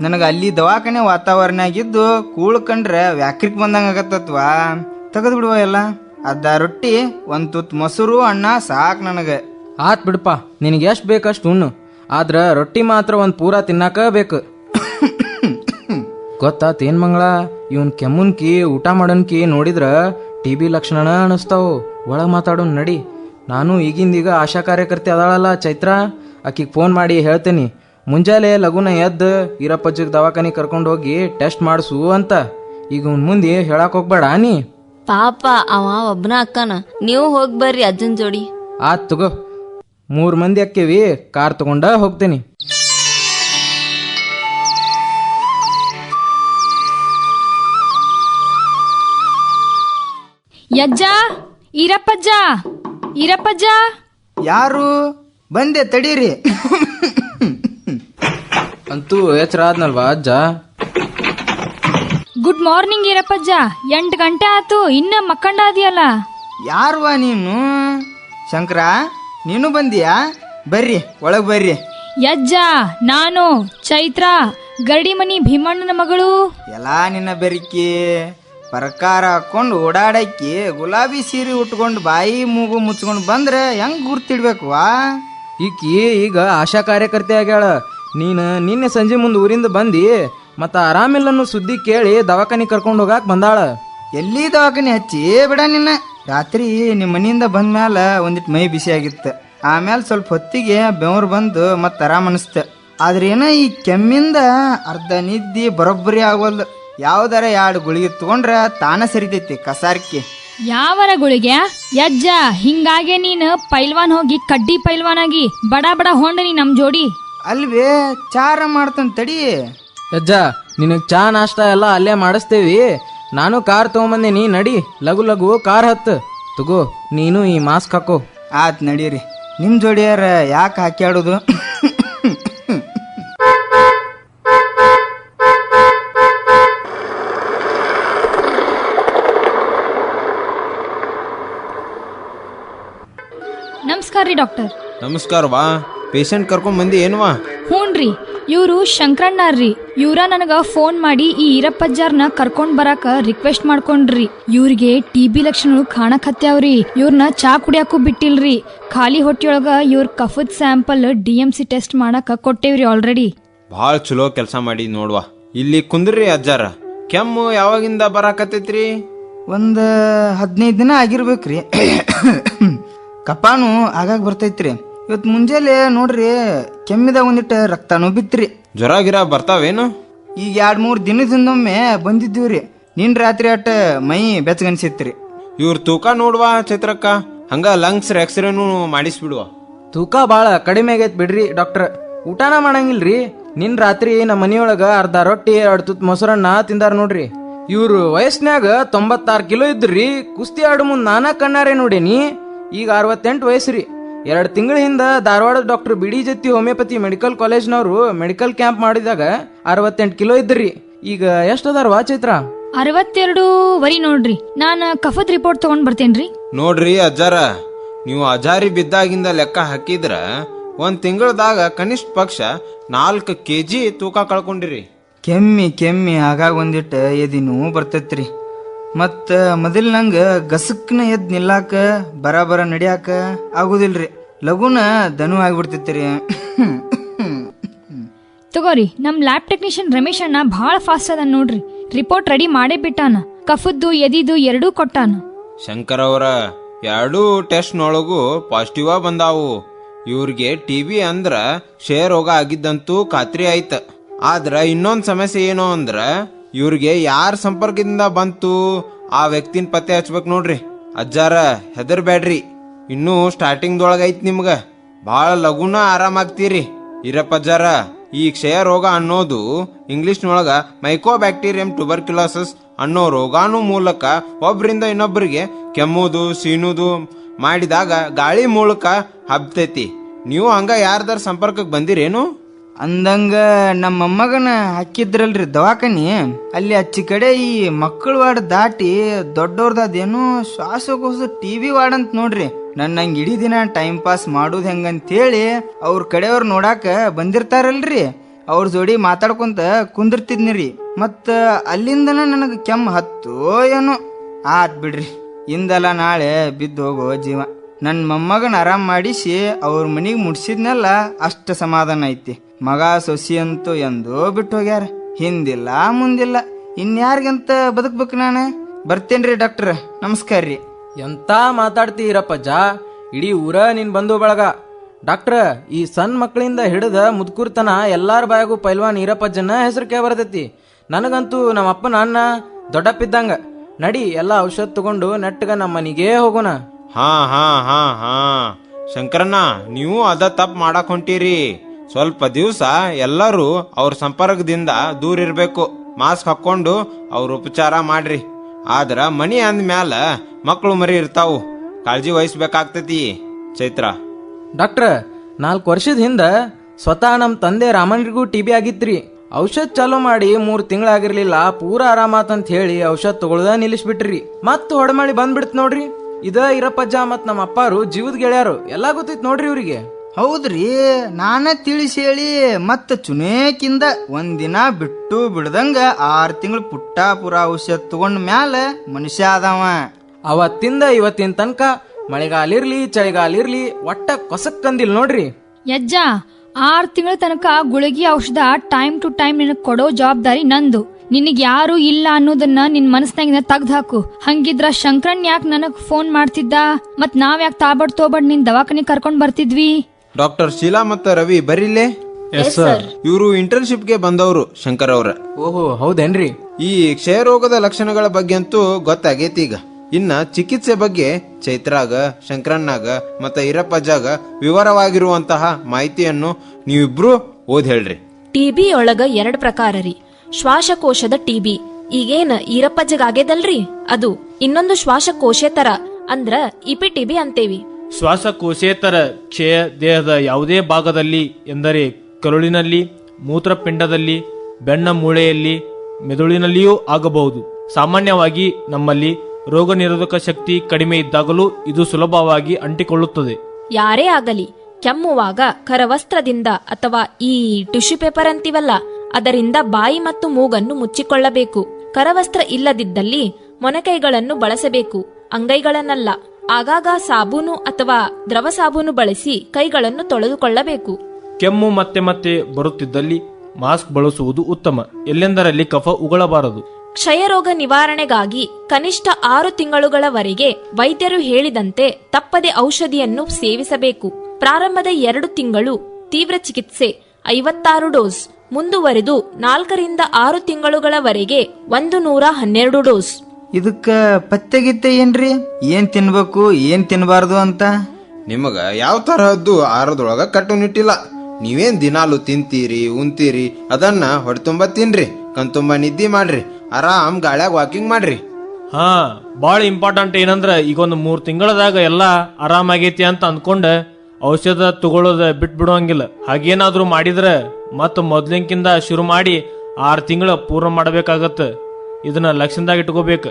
ನನಗೆ ಅಲ್ಲಿ ದವಾಖಾನೆ ವಾತಾವರಣ ಆಗಿದ್ದು ಕೂಳ್ ಕಂಡ್ರೆ ವ್ಯಾಕ್ರಿಕ್ ಬಂದಂಗ ಆಗತ್ತತ್ವಾ? ತೆಗೆದು ಬಿಡುವ ಎಲ್ಲ. ಅದ ರೊಟ್ಟಿ ಒಂದ್ ತುತ್ ಮೊಸರು ಅಣ್ಣ ಸಾಕ್ ನನಗೆ. ಆತ್ ಬಿಡಪ್ಪ ನಿನಗೆ ಎಷ್ಟು ಬೇಕಷ್ಟು ಉಣ್ಣು. ಆದ್ರ ರೊಟ್ಟಿ ಮಾತ್ರ ಒಂದ್ ಪೂರ ತಿನ್ನಾಕ ಬೇಕು. ಗೊತ್ತಾತ್ ಏನ್ ಮಂಗಳ? ಇವನ್ ಕೆಮ್ಮುನ್ಕಿ ಊಟ ಮಾಡೋನ್ಕಿ ನೋಡಿದ್ರ ಟಿ ಬಿ ಲಕ್ಷಣ ಅನಿಸ್ತಾವು. ಒಳಗೆ ಮಾತಾಡೋನ್ ನಡಿ. ನಾನು ಈಗಿಂದೀಗ ಆಶಾ ಕಾರ್ಯಕರ್ತೆ ಅದಾಳಲ್ಲ ಚೈತ್ರ. ಆಕಿಗೆ ಫೋನ್ ಮಾಡಿ ಹೇಳ್ತೀನಿ. ಮುಂಜಾನೆ ಲಗುನ ಎದ್ದು ಈರಪ್ಪಜ್ಜಿಗೆ ದವಾಖಾನೆ ಕರ್ಕೊಂಡು ಹೋಗಿ ಟೆಸ್ಟ್ ಮಾಡಿಸು ಅಂತ. ಈಗ ಇವನ್ ಮುಂದೆ ಹೇಳಕ್ ಹೋಗ್ಬೇಡ ನೀ. ಪಾಪ ಅವ ಒಬ್ನ ಅಕ್ಕನ. ನೀವು ಹೋಗಿ ಬರ್ರಿ ಅಜ್ಜನ್ ಜೋಡಿ. ಆತ್ ತಗೋ. ಮೂರು ಮಂದಿ ಅಕ್ಕೇವಿ ಕಾರ್ ತಗೊಂಡ ಹೋಗ್ತೇನಿ. ಯಜ್ಜ ಈರಪ್ಪಜ್ಜ ಈರಪ್ಪಜ್ಜ. ಯಾರು? ಬಂದೆ ತಡೀರಿ. ಅಂತೂ ಎಚ್ಚರ ಆದ್ನಲ್ವಾ ಅಜ್ಜ? ಗುಡ್ ಮಾರ್ನಿಂಗ್ ಈರಪ್ಪಜ್ಜ. ಎಂಟು ಗಂಟೆ ಆತು ಇನ್ನ ಮಕ್ಕಂಡಾದಿಯಲ್ಲ ಯಾರುವ ನೀನು? ಶಂಕರ ನೀನು ಬಂದಿಯಾ? ಬರ್ರಿ ಒಳಗ್ ಬರ್ರಿ. ಯಜ್ಜ ನಾನು ಚೈತ್ರ ಗರ್ಡಿಮನಿ ಭೀಮಣ್ಣನ ಮಗಳು. ಎಲ್ಲಾ ನಿನ್ನ ಬೆರಿಕಿ. ಪರಕಾರ ಹಾಕೊಂಡು ಓಡಾಡಕ್ಕಿ ಗುಲಾಬಿ ಸೀರೆ ಉಟ್ಕೊಂಡು ಬಾಯಿ ಮೂಗು ಮುಚ್ಕೊಂಡು ಬಂದ್ರೆ ಹೆಂಗ್ ಗುರ್ತಿಡ್ಬೇಕು ವಾ ಈಕಿ ಈಗ ಆಶಾ ಕಾರ್ಯಕರ್ತೆ ಆಗ್ಯಾಳ. ನೀನು ನಿನ್ನೆ ಸಂಜೆ ಮುಂದೆ ಊರಿಂದ ಬಂದಿ ಮತ್ತ ಆರಾಮಿಲ್ಲನ್ನು ಸುದ್ದಿ ಕೇಳಿ ದವಾಖಾನಿ ಕರ್ಕೊಂಡು ಹೋಗಾಕ್ ಬಂದಾಳ. ಎಲ್ಲಿ ದವಾಖಾನೆ ಹಚ್ಚಿ? ಬಿಡ ನಿನ್ನ. ರಾತ್ರಿ ನಿಮ್ಮ ಮನೆಯಿಂದ ಬಂದ ಮ್ಯಾಲ ಒಂದಿಟ್ ಮೈ ಬಿಸಿ ಆಗಿತ್ತು. ಆಮೇಲೆ ಸ್ವಲ್ಪ ಹೊತ್ತಿಗೆ ಬೆವರು ಬಂದು ಮತ್ತೆ ಆರಾಮ ಅನಿಸ್ತು. ಆದ್ರೆ ಏನೋ ಈ ಕೆಮ್ಮಿಂದ ಅರ್ಧ ನಿದ್ದಿ ಬರೋಬ್ಬರಿ ಆಗೋಲ್ದು. ಯಾವ್ದಾರ ಎರಡು ಗುಳಿಗೆ ತಗೊಂಡ್ರ ತಾನ ಸರಿತೈತಿ ಕಸಾರಕ್ಕೆ ಯಾವರ ಗುಳಿಗೆ? ಯಜ್ಜ ಹಿಂಗಾಗೆ ನೀನು ಪೈಲ್ವಾನ್ ಹೋಗಿ ಕಡ್ಡಿ ಪೈಲ್ವಾನ್ ಆಗಿ ಬಡ ಬಡ ಹೊಂಡ ನೀ ನಮ್ ಜೋಡಿ. ಅಲ್ವೇ ಚಾರ ಮಾಡ್ತಾನ ತಡಿ. ಯಜ್ಜ ನಿನಗ್ ಚಾ ನಾಷ್ಟ ಎಲ್ಲ ಅಲ್ಲೇ ಮಾಡಿಸ್ತೇವಿ. ನಾನು ಕಾರ್ ತಗೊಂಬಂದೇನಿ ನಡಿ. ಲಗು ಲಗು ಕಾರ್ ಹತ್ತು. ತಗೋ ನೀನು ಈ ಮಾಸ್ಕ್ ಹಾಕೋ. ಆತ್ ನಡೀರಿ. ನಿಮ್ ಜೋಡಿಯಾರ ಯಾಕೆ ಹಾಕ್ಯಾಡೋದು? ನಮಸ್ಕಾರ ರೀ ಡಾಕ್ಟರ್. ನಮಸ್ಕಾರವಾ ಪೇಷಂಟ್ ಕರ್ಕೊಂಡ್ ಬಂದಿ ಏನ್ವಾ ಹ್ಞೂನ್ರಿ ಇವರು ಶಂಕರಣ್ಣಾರ್ರಿ. ಇವ್ರ ನನಗ ಫೋನ್ ಮಾಡಿ ಈ ಈರಪ್ಪಜ್ಜಾರ್ನ ಕರ್ಕೊಂಡ್ ಬರಾಕ ರಿಕ್ವೆಸ್ಟ್ ಮಾಡ್ಕೊಂಡ್ರಿ. ಇವ್ರಿಗೆ ಟಿ ಬಿ ಲಕ್ಷಣಗಳು ಕಾಣಕತ್ಯಾವ್ರಿ. ಇವ್ರನ್ನ ಚಾ ಕುಡಿಯಾಕು ಬಿಟ್ಟಿಲ್ರಿ. ಖಾಲಿ ಹೊಟ್ಟೆಯೊಳಗ ಇವ್ರ ಕಫದ್ sample D M C test ಮಾಡಾಕ ಕೊಟ್ಟೇವ್ರಿ ಆಲ್ರೆಡಿ ಭಾಳ ಚಲೋ ಕೆಲಸ ಮಾಡಿ ನೋಡ್ವಾ ಇಲ್ಲಿ ಕುಂದ್ರಿ ಅಜ್ಜಾರ. ಕೆಮ್ಮು ಯಾವಾಗಿಂದ ಬರಾಕತ್ತೈತ್ರಿ? ಒಂದ್ ಹದಿನೈದು ದಿನ ಆಗಿರ್ಬೇಕ್ರಿ. ಕಪಾನು ಆಗಾಗ ಬರ್ತೈತ್ರಿ. ಇವತ್ತು ಮುಂಜಾನೆ ನೋಡ್ರಿ ಕೆಮ್ಮಿದಾಗ ಒಂದಿಟ್ಟು ರಕ್ತನೂ ಬಿತ್ರಿ ಜ್ವರ ಗಿರ ಬರ್ತಾವೇನು? ಈಗ ಎರಡ್ ಮೂರ್ ದಿನದಿಂದೊಮ್ಮೆ ಬಂದಿದ್ದೀವ್ರಿ. ನಿನ್ ರಾತ್ರಿ ಅಟ್ಟ ಮೈ ಬೆಚ್ಚಗನ್ಸಿತ್ರಿ. ಇವ್ರ ತೂಕ ನೋಡ್ವಾ ಚೈತ್ರಕ್ಕ. ಹಂಗ ಲಂಗ್ಸ್ ಎಕ್ಸ್ರೇನು ಮಾಡಿಸ್ಬಿಡುವ. ತೂಕ ಭಾಳ ಕಡಿಮೆ ಆಗೈತ್ ಬಿಡ್ರಿ ಡಾಕ್ಟರ್. ಊಟನ ಮಾಡಂಗಿಲ್ರಿ. ನಿನ್ ರಾತ್ರಿ ನಮ್ಮ ಮನಿಯೊಳಗ ಅರ್ಧ ರೊಟ್ಟಿ ಎರಡು ತುತ್ ಮೊಸರನ್ನ ತಿಂದಾರ ನೋಡ್ರಿ. ಇವ್ರು ವಯಸ್ಸಿನಾಗ ತೊಂಬತ್ತಾರು ಕಿಲೋ ಇದ್ರಿ. ಕುಸ್ತಿ ಆಡು ಮುಂದ್ ನಾನಾ ಕಣ್ಣಾರೆ ನೋಡೇನಿ. ಈಗ ಅರವತ್ತೆಂಟು ವಯಸ್ಸು ರೀ. ಎರಡು ತಿಂಗಳ ಹಿಂದೆ Dharwad doctor B D Jatti homeopathy medical ಕಾಲೇಜ್ನವರು medical camp ಮಾಡಿದಾಗ ಅರವತ್ತೆಂಟು ಕಿಲೋ ಇದ್ರಿ ಈಗ ಎಷ್ಟು ಎಷ್ಟದಾರವಾ ಚೈತ್ರ ಅರವತ್ತೆರಡು ವರಿ ನೋಡ್ರಿ. ನಾನು ಕಫದ್ ರಿಪೋರ್ಟ್ ತಗೊಂಡ್ ಬರ್ತೇನ್ರಿ. ನೋಡ್ರಿ ಅಜ್ಜಾರ ನೀವು ಅಜಾರಿ ಬಿದ್ದಾಗಿಂದ ಲೆಕ್ಕ ಹಾಕಿದ್ರ ಒಂದ್ ತಿಂಗಳದಾಗ ಕನಿಷ್ಠ ಪಕ್ಷ ನಾಲ್ಕು ಕೆಜಿ ತೂಕ ಕಳ್ಕೊಂಡಿರಿ. ಕೆಮ್ಮಿ ಕೆಮ್ಮಿ ಆಗಾಗ ಒಂದಿಟ್ಟು ಎದಿ ನೋವು ಬರ್ತೈತ್ರಿ. ಮತ್ತ ಮೊದಲ್ ನಂಗ ಗಸಕ್ನ ಎದ್ ನಿಲ್ಲಾಕ ಬರಾಬರ ನಡಿಯಾಕ ಆಗುದಿಲ್ರಿ. ಲಗುನ ದನು ಆಗ್ಬಿಡ್ತೈತ್ರಿ ತಗೋರಿ ನಮ್ ಲ್ಯಾಬ್ ಟೆಕ್ನಿಷಿಯನ್ ರಮೇಶ್ ಅಣ್ಣ ಭಾಳ ಫಾಸ್ಟ್ ಅದ ನೋಡ್ರಿ. ರಿಪೋರ್ಟ್ ರೆಡಿ ಮಾಡೇ ಬಿಟ್ಟಾನ. ಕಫದ್ದು ಎದಿದು ಎರಡೂ ಕೊಟ್ಟಾನ. ಶಂಕರ್ ಅವರ ಎರಡೂ ಟೆಸ್ಟ್ನೊಳಗೂ ಪಾಸಿಟಿವ್ ಬಂದಾವು. ಇವ್ರಿಗೆ ಟಿ ಬಿ ಅಂದ್ರ ಶೇರ್ ರೋಗ ಆಗಿದ್ದಂತೂ ಖಾತ್ರಿ ಆಯ್ತ. ಆದ್ರ ಇನ್ನೊಂದ್ ಸಮಸ್ಯೆ ಏನು ಅಂದ್ರ ಇವ್ರಿಗೆ ಯಾರ ಸಂಪರ್ಕದಿಂದ ಬಂತು ಆ ವ್ಯಕ್ತಿನ ಪತ್ತೆ ಹಚ್ಬೇಕು ನೋಡ್ರಿ. ಅಜ್ಜಾರ ಹೆದರ್ಬೇಡ್ರಿ ಇನ್ನೂ ಸ್ಟಾರ್ಟಿಂಗ್ದೊಳಗೈತಿ ನಿಮ್ಗೆ. ಭಾಳ ಲಘುನ ಆರಾಮಾಗ್ತೀರಿ ಇರಪ್ಪ ಅಜ್ಜಾರ, ಈ ಕ್ಷಯ ರೋಗ ಅನ್ನೋದು ಇಂಗ್ಲಿಷ್ನೊಳಗ ಮೈಕೋಬ್ಯಾಕ್ಟೀರಿಯಂ ಟ್ಯೂಬರ್ಕ್ಯುಲೋಸಿಸ್ ಅನ್ನೋ ರೋಗಾನು ಮೂಲಕ ಒಬ್ಬರಿಂದ ಇನ್ನೊಬ್ಬರಿಗೆ ಕೆಮ್ಮುದು, ಸೀನುದು ಮಾಡಿದಾಗ ಗಾಳಿ ಮೂಲಕ ಹಬ್ತೈತಿ. ನೀವು ಹಂಗ ಯಾರ್ದಾರ ಸಂಪರ್ಕಕ್ಕೆ ಬಂದಿರೇನು? ಅಂದಂಗ ನಮ್ಮ ಮೊಮ್ಮಗನ ಹಾಕಿದ್ರಲ್ರಿ ದವಾಖಾನಿ. ಅಲ್ಲಿ ಅಚ್ಚಿ ಕಡೆ ಈ ಮಕ್ಕಳ ವಾರ್ಡ್ ದಾಟಿ ದೊಡ್ಡವ್ರದೇನೋ ಶ್ವಾಸಕೋಶ ಟಿ ವಿ ವಾರ್ಡ್ ಅಂತ ನೋಡ್ರಿ. ನನ್ನ ನಂಗೆ ಇಡೀ ದಿನ ಟೈಮ್ ಪಾಸ್ ಮಾಡೋದು ಹೆಂಗಂತೇಳಿ ಅವ್ರ ಕಡೆಯವ್ರು ನೋಡಾಕ ಬಂದಿರ್ತಾರಲ್ರಿ. ಅವ್ರ ಜೋಡಿ ಮಾತಾಡ್ಕೊಂತ ಕುಂದಿರ್ತಿದ್ನಿ ರೀ ಮತ್ತು ಅಲ್ಲಿಂದನ ನನಗೆ ಕೆಮ್ಮ ಹತ್ತೋ ಏನೋ ಆತ್ ಬಿಡ್ರಿ. ಇಂದಲ್ಲ ನಾಳೆ ಬಿದ್ದು ಹೋಗೋ ಜೀವ. ನನ್ನ ಮೊಮ್ಮಗನ ಆರಾಮ್ ಮಾಡಿಸಿ ಅವ್ರ ಮನೆಗೆ ಮುಡ್ಸಿದ್ನೆಲ್ಲ ಅಷ್ಟ ಸಮಾಧಾನ ಐತಿ. ಮಗ ಸೊಸಿ ಎಂದು ಎಂದೋ ಬಿಟ್ಟು ಹೋಗ್ಯಾರ. ಹಿಂದಿಲ್ಲ ಮುಂದಿಲ್ಲ. ಇನ್ಯಾರಿಗಂತ ಬದುಕ್ಬೇಕು ನಾನು? ಬರ್ತೇನ್ರಿ ಡಾಕ್ಟರ್. ನಮಸ್ಕಾರ ರೀ. ಎಂತ ಮಾತಾಡ್ತೀರಪ್ಪಜ್ಜ ಇಡೀ ಊರ ನಿನ್ ಬಂದು ಬಳಗ. ಡಾಕ್ಟ್ರ ಈ ಸಣ್ಣ ಮಕ್ಕಳಿಂದ ಹಿಡಿದ ಮುದ್ಕುರ್ತನ ಎಲ್ಲಾರ ಬಾಯಾಗೂ ಪೈಲ್ವಾನ್ ಈರಪ್ಪಜ್ಜನ ಹೆಸರು ಕೇ ಬರ್ತೈತಿ. ನನಗಂತೂ ನಮ್ಮ ಅಪ್ಪನ ಅಣ್ಣ ದೊಡ್ಡಪ್ಪಿದ್ದಂಗ. ನಡಿ ಎಲ್ಲ ಔಷಧ ತಗೊಂಡು ನೆಟ್ಟಗ ನಮ್ಮ ಮನೆಗೇ ಹೋಗೋಣ. ಹಾ ಹಾ ಹಾ ಹಾ. ಶಂಕರಣ್ಣ ನೀವು ಅದ ತಪ್ಪು ಮಾಡಕ್ ಹೊಂಟೀರಿ. ಸ್ವಲ್ಪ ದಿವಸ ಎಲ್ಲರೂ ಅವ್ರ ಸಂಪರ್ಕದಿಂದ ದೂರ ಇರಬೇಕು. ಮಾಸ್ಕ್ ಹಾಕೊಂಡು ಅವ್ರ ಉಪಚಾರ ಮಾಡ್ರಿ. ಆದ್ರ ಮನಿ ಅಂದ್ಮ್ಯಾಲ ಮಕ್ಕಳು ಮರಿ ಇರ್ತಾವು. ಕಾಳಜಿ ವಹಿಸ್ಬೇಕಾಗ್ತೈತಿ ಚೈತ್ರ. ಡಾಕ್ಟ್ರ, ನಾಲ್ಕು ವರ್ಷದ ಹಿಂದೆ ಸ್ವತಃ ನಮ್ಮ ತಂದೆ ರಾಮನ್ರಿಗೂ ಟಿ ಬಿ ಆಗಿತ್ರಿ. ಔಷಧ ಚಾಲೂ ಮಾಡಿ ಮೂರ್ ತಿಂಗಳಾಗಿರ್ಲಿಲ್ಲ, ಪೂರಾ ಆರಾಮಾತಂತ ಹೇಳಿ ಔಷಧ ತಗೊಳ್ದ ನಿಲ್ಲಿಸ್ಬಿಟ್ರಿ. ಮತ್ತೆ ಹೊಡಮಾಳಿ ಬಂದ್ಬಿಡ್ತು ನೋಡ್ರಿ. ಇದ ಇರಪ್ಪಜ್ಜ ಮತ್ತು ನಮ್ಮ ಅಪ್ಪಾರು ಜೀವದ ಗೆಳೆಯರು. ಎಲ್ಲ ಗೊತ್ತಿತ್ತು ನೋಡ್ರಿ ಇವ್ರಿಗೆ. ಹೌದ್ರಿ? ನಾನ ತಿಳಿಸಿ ಹೇಳಿ ಮತ್ತ ಚುನೇಕಿಂದ ಒಂದಿನ ಬಿಟ್ಟು ಬಿಡದಂಗ ಆರ್ ತಿಂಗಳು ಪುಟ್ಟ ಪುರ ಔಷಧ ತಗೊಂಡ ಮ್ಯಾಲ ಮನುಷ್ಯ ಆದವ. ಅವತ್ತಿಂದ ಇವತ್ತಿನ ತನಕ ಮಳೆಗಾಲ ಇರ್ಲಿ ಚಳಿಗಾಲ ಇರ್ಲಿ ಒಟ್ಟ ಕೊಸಕ್ಕಂದಿಲ್ ನೋಡ್ರಿ. ಯಜ್ಜ ಆರ್ ತಿಂಗಳ ತನಕ ಗುಳಿಗೆ ಔಷಧ ಟೈಮ್ ಟು ಟೈಮ್ ನಿನಗ್ ಕೊಡೋ ಜವಾಬ್ದಾರಿ ನಂದು. ನಿನಗ್ ಯಾರು ಇಲ್ಲ ಅನ್ನೋದನ್ನ ನಿನ್ ಮನಸ್ನಾಗಿಂದ ತೆಗ್ದು ಹಾಕು. ಹಂಗಿದ್ರ ಶಂಕರನ್ ಯಾಕೆ ನನಗ್ ಫೋನ್ ಮಾಡ್ತಿದ್ದ? ಮತ್ ನಾವ್ ಯಾಕೆ ತಾಬಡ್ ತೋಬಡ್ ನಿನ್ ದವಾಖಾನೆ ಕರ್ಕೊಂಡ್ ಬರ್ತಿದ್ವಿ? ಡಾಕ್ಟರ್ ಶೀಲಾ ಮತ್ತು ರವಿ ಬರೀಲೆ? ಇವರು ಇಂಟರ್ನ್ಶಿಪ್ಗೆ ಬಂದವರು ಶಂಕರ್ ಅವ್ರ. ಓಹೋ ಹೌದೇನ್ರಿ? ಈ ಕ್ಷಯ ರೋಗದ ಲಕ್ಷಣಗಳ ಬಗ್ಗೆ ಅಂತೂ ಗೊತ್ತಾಗೈತಿ ಈಗ. ಇನ್ನ ಚಿಕಿತ್ಸೆ ಬಗ್ಗೆ ಚೈತ್ರಾಗ ಶಂಕರಣ್ಣಾಗ ಮತ್ತ ಜಾಗ ವಿವರವಾಗಿರುವಂತಹ ಮಾಹಿತಿಯನ್ನು ನೀವಿಬ್ರು ಓದ್ ಹೇಳ್ರಿ. ಟಿಬಿ ಒಳಗ ಎರಡ್ ಪ್ರಕಾರ ರೀ. ಶ್ವಾಸಕೋಶದ ಟಿಬಿ ಈಗೇನ ಈರಪ್ಪಜ್ಜಗಾಗ್ಯದಲ್ರಿ ಅದು ಇನ್ನೊಂದು ಶ್ವಾಸಕೋಶೇತರ ಅಂದ್ರ ಇಪಿ ಟಿಬಿ ಅಂತೇವಿ. ಶ್ವಾಸಕೋಶೇತರ ಕ್ಷಯ ದೇಹದ ಯಾವುದೇ ಭಾಗದಲ್ಲಿ ಎಂದರೆ ಕರುಳಿನಲ್ಲಿ, ಮೂತ್ರಪಿಂಡದಲ್ಲಿ ಬೆಣ್ಣ ಮೂಳೆಯಲ್ಲಿ, ಮೆದುಳಿನಲ್ಲಿಯೂ ಆಗಬಹುದು. ಸಾಮಾನ್ಯವಾಗಿ ನಮ್ಮಲ್ಲಿ ರೋಗ ನಿರೋಧಕ ಶಕ್ತಿ ಕಡಿಮೆ ಇದ್ದಾಗಲೂ ಇದು ಸುಲಭವಾಗಿ ಅಂಟಿಕೊಳ್ಳುತ್ತದೆ. ಯಾರೇ ಆಗಲಿ, ಕೆಮ್ಮುವಾಗ ಕರವಸ್ತ್ರದಿಂದ ಅಥವಾ ಈ ಟಿಶ್ಯೂ ಪೇಪರ್ ಅಂತೀವಲ್ಲ, ಅದರಿಂದ ಬಾಯಿ ಮತ್ತು ಮೂಗನ್ನು ಮುಚ್ಚಿಕೊಳ್ಳಬೇಕು. ಕರವಸ್ತ್ರ ಇಲ್ಲದಿದ್ದಲ್ಲಿ ಮೊನಕೈಗಳನ್ನು ಬಳಸಬೇಕು. ಅಂಗೈಗಳನ್ನಲ್ಲ. ಆಗಾಗ ಸಾಬೂನು ಅಥವಾ ದ್ರವ ಸಾಬೂನು ಬಳಸಿ ಕೈಗಳನ್ನು ತೊಳೆದುಕೊಳ್ಳಬೇಕು. ಕೆಮ್ಮು ಮತ್ತೆ ಮತ್ತೆ ಬರುತ್ತಿದ್ದಲ್ಲಿ ಮಾಸ್ಕ್ ಬಳಸುವುದು ಉತ್ತಮ. ಎಲ್ಲೆಂದರಲ್ಲಿ ಕಫ ಉಗಳಬಾರದು. ಕ್ಷಯರೋಗ ನಿವಾರಣೆಗಾಗಿ ಕನಿಷ್ಠ ಆರು ತಿಂಗಳುಗಳವರೆಗೆ ವೈದ್ಯರು ಹೇಳಿದಂತೆ ತಪ್ಪದೆ ಔಷಧಿಯನ್ನು ಸೇವಿಸಬೇಕು. ಪ್ರಾರಂಭದ ಎರಡು ತಿಂಗಳು ತೀವ್ರ ಚಿಕಿತ್ಸೆ ಐವತ್ತಾರು ಡೋಸ್ ಮುಂದುವರೆದು ನಾಲ್ಕರಿಂದ ಆರು ತಿಂಗಳುಗಳವರೆಗೆ ಒಂದು ನೂರ ಹನ್ನೆರಡು ಡೋಸ್. ಇದಕ್ಕ ಪತ್ತೆಗಿತ್ತೆ ಏನ್ರಿ? ಏನ್ ತಿನ್ಬೇಕು ಏನ್ ತಿನ್ಬಾರ್ದು ಅಂತ? ನಿಮಗ ಯಾವ ತರಹದ್ದು ಆಹಾರದೊಳಗ ಕಟ್ಟುನಿಟ್ಟಿಲ್ಲ. ನೀವೇನ್ ದಿನಾಲು ತಿಂತೀರಿ ಉಣ್ತೀರಿ ಅದನ್ನ ಹೊಡೆತುಂಬ ತಿನ್ರಿ ಕಣ್ತುಂಬ ನಿದ್ದೆ ಮಾಡ್ರಿ ಆರಾಮ್ ಗಾಳ್ಯಾಗ ವಾಕಿಂಗ್ ಮಾಡ್ರಿ. ಹಾ ಭಾಳ ಇಂಪಾರ್ಟೆಂಟ್ ಏನಂದ್ರ ಈಗ ಒಂದು ಮೂರ್ ತಿಂಗಳದಾಗ ಎಲ್ಲ ಆರಾಮಾಗೈತಿ ಅಂತ ಅನ್ಕೊಂಡ ಔಷಧ ತಗೊಳ್ಳೋದ ಬಿಟ್ ಬಿಡುವಂಗಿಲ್ಲ ಹಾಗೇನಾದ್ರೂ ಮಾಡಿದ್ರೆ ಮತ್ತ ಮೊದ್ಲಿಂಕಿಂದ ಶುರು ಮಾಡಿ ಆರು ತಿಂಗಳ ಪೂರ್ಣ ಮಾಡಬೇಕಾಗತ್ತ. ಇದನ್ನ ಲಕ್ಷಣದಾಗ ಇಟ್ಕೋಬೇಕು.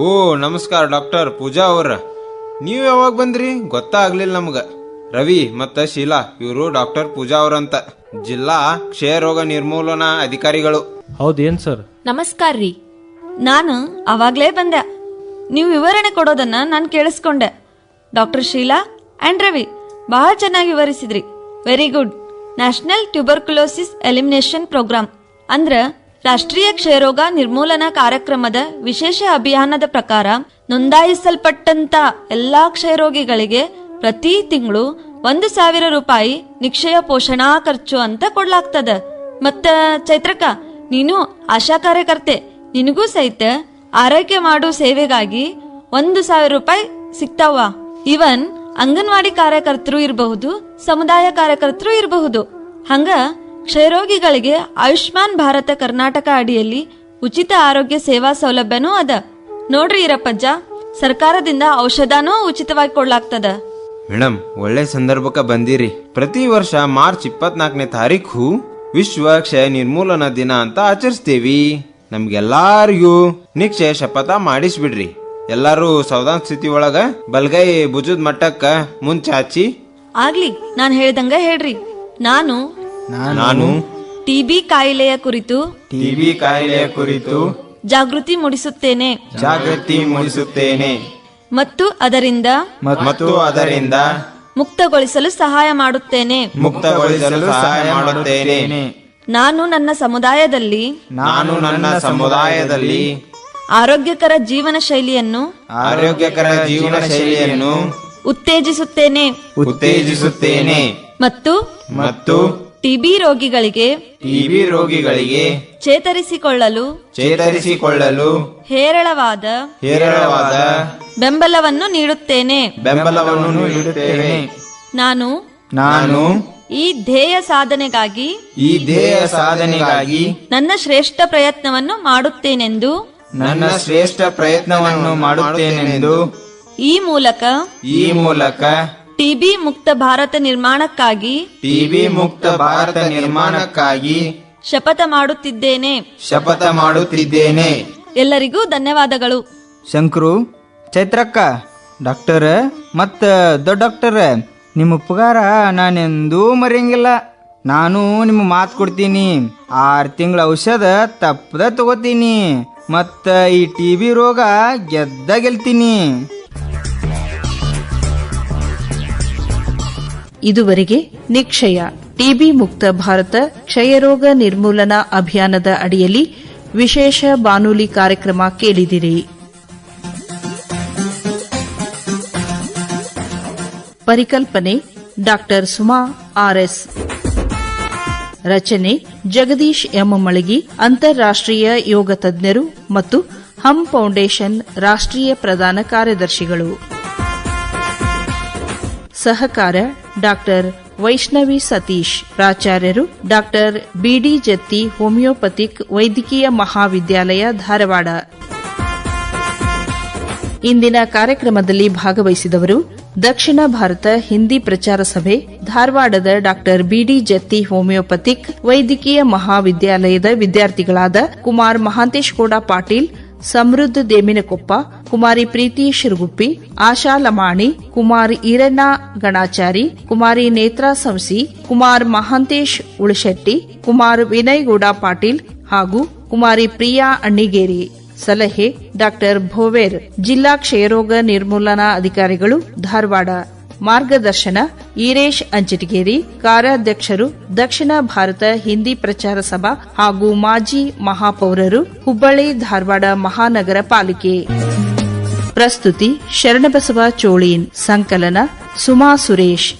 ಓ ನಮಸ್ಕಾರ ಡಾಕ್ಟರ್ ಪೂಜಾ ಅವ್ರ. ನೀವು ಯಾವಾಗ ಬಂದ್ರಿ? ಗೊತ್ತಾಗ್ಲಿಲ್ಲ ನಮ್ಗ. ರವಿ ಮತ್ತ ಶೀಲಾ ಇವರು ಡಾಕ್ಟರ್ ಪೂಜಾ ಅವ್ರಂತ. ಜಿಲ್ಲಾ ಕ್ಷಯ ರೋಗ ನಿರ್ಮೂಲನಾ ಅಧಿಕಾರಿಗಳು. ಹೌದೇನ್ ಸರ್? ನಮಸ್ಕಾರ ರೀ. ನಾನು ಅವಾಗ್ಲೇ ಬಂದೆ. ನೀವು ವಿವರಣೆ ಕೊಡೋದನ್ನ ನಾನು ಕೇಳಿಸ್ಕೊಂಡೆ. ಡಾಕ್ಟರ್ ಶೀಲಾ ಆ್ಯಂಡ್ ರವಿ ಬಹಳ ಚೆನ್ನಾಗಿ ವಿವರಿಸಿದ್ರಿ. Very good national tuberculosis elimination programme ಅಂದ್ರ ರಾಷ್ಟ್ರೀಯ ಕ್ಷಯರೋಗ ನಿರ್ಮೂಲನಾ ಕಾರ್ಯಕ್ರಮದ ವಿಶೇಷ ಅಭಿಯಾನದ ಪ್ರಕಾರ ನೋಂದಾಯಿಸಲ್ಪಟ್ಟಂತ ಎಲ್ಲಾ ಕ್ಷಯರೋಗಿಗಳಿಗೆ ಪ್ರತಿ ತಿಂಗಳು ಒಂದು ಸಾವಿರ ರೂಪಾಯಿ ನಿಕ್ಷಯ ಪೋಷಣಾ ಖರ್ಚು ಅಂತ ಕೊಡ್ಲಾಗ್ತದ. ಮತ್ತ ಚೈತ್ರಕ್ಕ, ನೀನು ಆಶಾ ಕಾರ್ಯಕರ್ತೆ, ನಿನಗೂ ಸಹಿತ ಆರೈಕೆ ಮಾಡೋ ಸೇವೆಗಾಗಿ ಒಂದು ಸಾವಿರ ರೂಪಾಯಿ ಸಿಗ್ತಾವ. ಇವನ್ ಅಂಗನವಾಡಿ ಕಾರ್ಯಕರ್ತರು ಇರಬಹುದು ಸಮುದಾಯ ಕಾರ್ಯಕರ್ತರು ಇರಬಹುದು. ಹಂಗ, ಕ್ಷಯರೋಗಿಗಳಿಗೆ ಆಯುಷ್ಮಾನ್ ಭಾರತ ಕರ್ನಾಟಕ ಅಡಿಯಲ್ಲಿ ಉಚಿತ ಆರೋಗ್ಯ ಸೇವಾ ಸೌಲಭ್ಯನೂ ಅದ. ನೋಡ್ರಿ ಇರಪ್ಪಜ್ಜ ಸರ್ಕಾರದಿಂದ ಔಷಧನೂ ಉಚಿತವಾಗಿ ಕೊಡ್ಲಾಗ್ತದ ಮೇಡಮ್ ಒಳ್ಳೆ ಸಂದರ್ಭಕ್ಕೆ ಬಂದಿರಿ. ಪ್ರತಿ ವರ್ಷ ಮಾರ್ಚ್ ಇಪ್ಪತ್ನಾಲ್ಕನೇ ತಾರೀಕು ವಿಶ್ವ ಕ್ಷಯ ನಿರ್ಮೂಲನಾ ದಿನ ಅಂತ ಆಚರಿಸ್ತೇವಿ. ನಮ್ಗೆಲ್ಲಾರಿಗೂ ನಿಕ್ಷಯ ಶಪಥ ಮಾಡಿಸ್ಬಿಡ್ರಿ. ಎಲ್ಲಾರು ಸೌದಾನ್ ಸ್ಥಿತಿ ಒಳಗ ಬಲ್ಗೈ ಭುಜದ ಮಟ್ಟಕ್ಕ ಮುಂಚಾಚಿ ಆಗ್ಲಿ ನಾನ್ ಹೇಳ್ದಂಗ ಹೇಳ್ರಿ. ನಾನು ನಾನು ಟಿಬಿ ಕಾಯಿಲೆಯ ಕುರಿತು ಟಿಬಿ ಕಾಯಿಲೆಯ ಕುರಿತು ಜಾಗೃತಿ ಮೂಡಿಸುತ್ತೇನೆ. ಜಾಗೃತಿ ಮೂಡಿಸುತ್ತೇನೆ. ಮತ್ತು ಅದರಿಂದ ಮತ್ತು ಅದರಿಂದ ಮುಕ್ತಗೊಳಿಸಲು ಸಹಾಯ ಮಾಡುತ್ತೇನೆ. ಮುಕ್ತಗೊಳಿಸಲು ಸಹಾಯ ಮಾಡುತ್ತೇನೆ. ನಾನು ನನ್ನ ಸಮುದಾಯದಲ್ಲಿ ನಾನು ನನ್ನ ಸಮುದಾಯದಲ್ಲಿ ಆರೋಗ್ಯಕರ ಜೀವನ ಶೈಲಿಯನ್ನು ಆರೋಗ್ಯಕರ ಜೀವನ ಶೈಲಿಯನ್ನು ಉತ್ತೇಜಿಸುತ್ತೇನೆ. ಉತ್ತೇಜಿಸುತ್ತೇನೆ. ಮತ್ತು ಮತ್ತು ಟಿಬಿ ರೋಗಿಗಳಿಗೆ ಟಿಬಿ ರೋಗಿಗಳಿಗೆ ಚೇತರಿಸಿಕೊಳ್ಳಲು ಚೇತರಿಸಿಕೊಳ್ಳಲು ಹೇರಳವಾದ ಹೇರಳವಾದ ಬೆಂಬಲವನ್ನು ನೀಡುತ್ತೇನೆ. ಬೆಂಬಲವನ್ನು ನೀಡುತ್ತೇನೆ ನಾನು ನಾನು ಈ ಧ್ಯೇಯ ಸಾಧನೆಗಾಗಿ ಈ ಧ್ಯೇಯ ಸಾಧನೆಗಾಗಿ ನನ್ನ ಶ್ರೇಷ್ಠ ಪ್ರಯತ್ನವನ್ನು ಮಾಡುತ್ತೇನೆಂದು ನನ್ನ ಶ್ರೇಷ್ಠ ಪ್ರಯತ್ನವನ್ನು ಮಾಡುತ್ತೇನೆಂದು ಈ ಮೂಲಕ ಈ ಮೂಲಕ ಟಿಬಿ ಮುಕ್ತ ಭಾರತ ನಿರ್ಮಾಣಕ್ಕಾಗಿ ಟಿಬಿ ಮುಕ್ತ ಭಾರತ ನಿರ್ಮಾಣಕ್ಕಾಗಿ ಶಪಥ ಮಾಡುತ್ತಿದ್ದೇನೆ. ಶಪಥ ಮಾಡುತ್ತಿದ್ದೇನೆ. ಎಲ್ಲರಿಗೂ ಧನ್ಯವಾದಗಳು. ಶಂಕರು ಚೈತ್ರಕ್ಕ ಡಾಕ್ಟರ್ ಮತ್ತ ದೊಡ್ಡ ಡಾಕ್ಟರ್ ನಿಮ್ಮ ಉಪಕಾರ ನಾನೆಂದೂ ಮರೆಯಂಗಿಲ್ಲ. ನಾನು ನಿಮ್ಮ ಮಾತು ಕೊಡ್ತೀನಿ. ಆರು ತಿಂಗಳ ಔಷಧ ತಪ್ಪದ ತಗೋತೀನಿ. ಮತ್ತ ಈ ಟಿ ಬಿ ರೋಗ ಗೆದ್ದ ಗೆಲ್ತೀನಿ. ಇದುವರೆಗೆ ನಿಕ್ಷಯ. ಟಿಬಿ ಮುಕ್ತ ಭಾರತ ಕ್ಷಯರೋಗ ನಿರ್ಮೂಲನಾ ಅಭಿಯಾನದ ಅಡಿಯಲ್ಲಿ ವಿಶೇಷ ಬಾನುಲಿ ಕಾರ್ಯಕ್ರಮ ಕೇಳಿದಿರಿ. ಪರಿಕಲ್ಪನೆ ಡಾಕ್ಟರ್ ಸುಮಾ ಆರ್ಎಸ್ ರಚನೆ ಜಗದೀಶ್ ಎಂ ಮಳಗಿ, ಅಂತಾರಾಷ್ಟ್ರೀಯ ಯೋಗ ತಜ್ಞರು ಮತ್ತು ಹಮ್ ಫೌಂಡೇಶನ್ ರಾಷ್ಟ್ರೀಯ ಪ್ರಧಾನ ಕಾರ್ಯದರ್ಶಿಗಳು. ಸಹಕಾರ doctor Vaishnavi Satish, ಪ್ರಾಚಾರ್ಯರು doctor B D Jatti homeopathic ವೈದ್ಯಕೀಯ ಮಹಾವಿದ್ಯಾಲಯ ಧಾರವಾಡ. ಇಂದಿನ ಕಾರ್ಯಕ್ರಮದಲ್ಲಿ ಭಾಗವಹಿಸಿದವರು ದಕ್ಷಿಣ ಭಾರತ ಹಿಂದಿ ಪ್ರಚಾರ ಸಭೆ ಧಾರವಾಡದ ಡಾಕ್ಟರ್ ಬಿಡಿ ಜತ್ತಿ ಹೋಮಿಯೋಪತಿಕ್ ವೈದ್ಯಕೀಯ ಮಹಾವಿದ್ಯಾಲಯದ ವಿದ್ಯಾರ್ಥಿಗಳಾದ ಕುಮಾರ್ ಮಹಾಂತೇಶಗೌಡ ಪಾಟೀಲ್ ಸಮೃದ್ಧ ದೇಮಿನಕೊಪ್ಪ, ಕುಮಾರಿ ಪ್ರೀತಿ ಶಿರುಗುಪ್ಪಿ, ಆಶಾ ಲಮಾಣಿ, ಕುಮಾರ್ ಈರಣ್ಣ ಗಣಾಚಾರಿ, ಕುಮಾರಿ ನೇತ್ರಾ ಸಂಸಿ ಕುಮಾರ್ ಮಹಾಂತೇಶ್ ಉಳಶೆಟ್ಟಿ, ಕುಮಾರ್ ವಿನಯ್ಗೌಡ ಪಾಟೀಲ್ ಹಾಗೂ ಕುಮಾರಿ ಪ್ರಿಯಾ ಅಣ್ಣಿಗೇರಿ. ಸಲಹೆ ಡಾಕ್ಟರ್ ಭೋವೇರ್, ಜಿಲ್ಲಾ ಕ್ಷಯರೋಗ ನಿರ್ಮೂಲನಾ ಅಧಿಕಾರಿಗಳು ಧಾರವಾಡ. ಮಾರ್ಗದರ್ಶನ ಈರೇಶ್ ಅಂಚಿಟಗೇರಿ ಕಾರ್ಯಾಧ್ಯಕ್ಷರು ದಕ್ಷಿಣ ಭಾರತ ಹಿಂದಿ ಪ್ರಚಾರ ಸಭಾ ಹಾಗೂ ಮಾಜಿ ಮಹಾಪೌರರು ಹುಬ್ಬಳ್ಳಿ ಧಾರವಾಡ ಮಹಾನಗರ ಪಾಲಿಕೆ. ಪ್ರಸ್ತುತಿ ಶರಣಬಸವ ಚೋಳೀನ್, ಸಂಕಲನ ಸುಮಾ ಸುರೇಶ್.